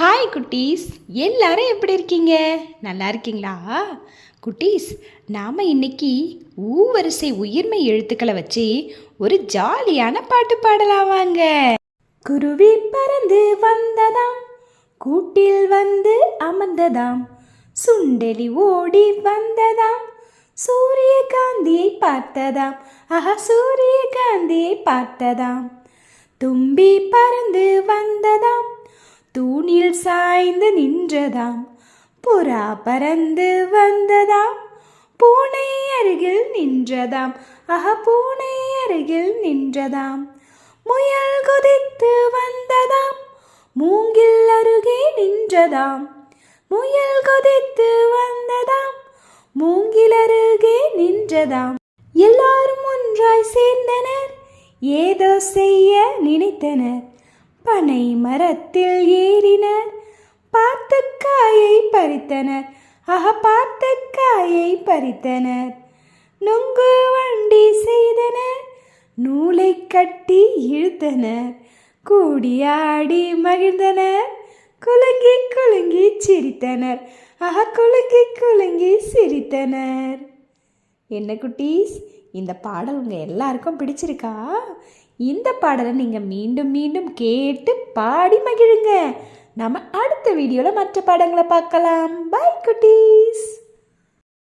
Hi குட்டீஸ். எல்லாரும் எப்படி இருக்கீங்க? நல்லா இருக்கீங்களா? குட்டீஸ் நாம் இன்னைக்கு ஊவரிசை உயிர்மை எழுத்துக்களை வச்சு ஒரு ஜாலியான பாட்டு பாடலாம் வாங்க. குருவி பறந்து வந்ததாம் கூட்டில் வந்து அமர்ந்ததாம் சுண்டெலி ஓடி வந்ததாம் சூரியகாந்தியை பார்த்ததாம் ஆஹா சூரியகாந்தியை பார்த்ததாம் தும்பி பறந்து வந்ததாம் தூணில் சாய்ந்து நின்றதாம். புறா பறந்து வந்ததாம். பூனை அருகில் நின்றதாம். அக பூனை அருகில் நின்றதாம். முயல் குதித்து வந்ததாம். மூங்கில் அருகே நின்றதாம். முயல் குதித்து வந்ததாம். மூங்கில் அருகே நின்றதாம். எல்லாரும் ஒன்றாய் சேர்ந்தனர். ஏதோ செய்ய நினைத்தனர். பனை மரத்தில் ஏறினர். பார்த்த காயை பறித்தனர். ஆஹ பார்த்த காயை பறித்தனர். நுங்கு வண்டி செய்தனர். நூலை கட்டி இழுத்தனர். கூடியாடி மகிழ்ந்தனர். குலுங்கி குலுங்கி சிரித்தனர். ஆஹா குலுங்கி குலுங்கி சிரித்தனர். என்ன குட்டீஸ்? இந்த பாடல் உங்கள் எல்லாருக்கும் பிடிச்சிருக்கா? இந்த பாடலை நீங்கள் மீண்டும் மீண்டும் கேட்டு பாடி மகிழுங்க. நம்ம அடுத்த வீடியோவில் மற்ற பாடங்களை பார்க்கலாம். பை குட்டீஸ்.